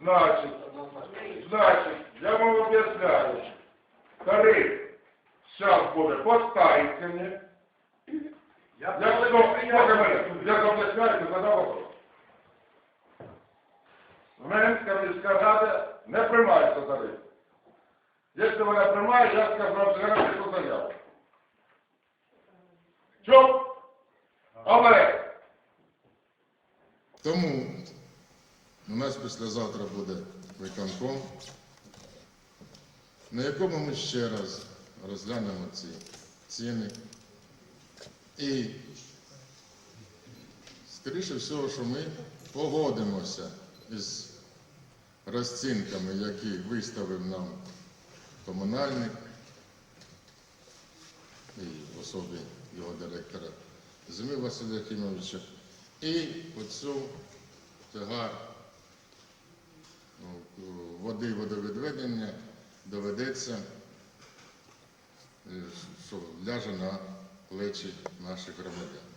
Значить, значить, я вам об'ясняю. Тариф зараз буде по Стайцині. Якщо, слухай мене, я об'ясняю, задав вопрос. Зменська міська рада не приймається тариф. Якщо вона приймає, я скажу, що я напишу заяву. Чув? Але Тому у нас післязавтра буде виконком, на якому ми ще раз розглянемо ці ціни. І, скоріше всього, що ми погодимося із розцінками, які виставив нам комунальник і в особі його директора Зими Василя Якимовича. І оцю тягар води водовідведення доведеться, е, що ляже на плечі наших громадян.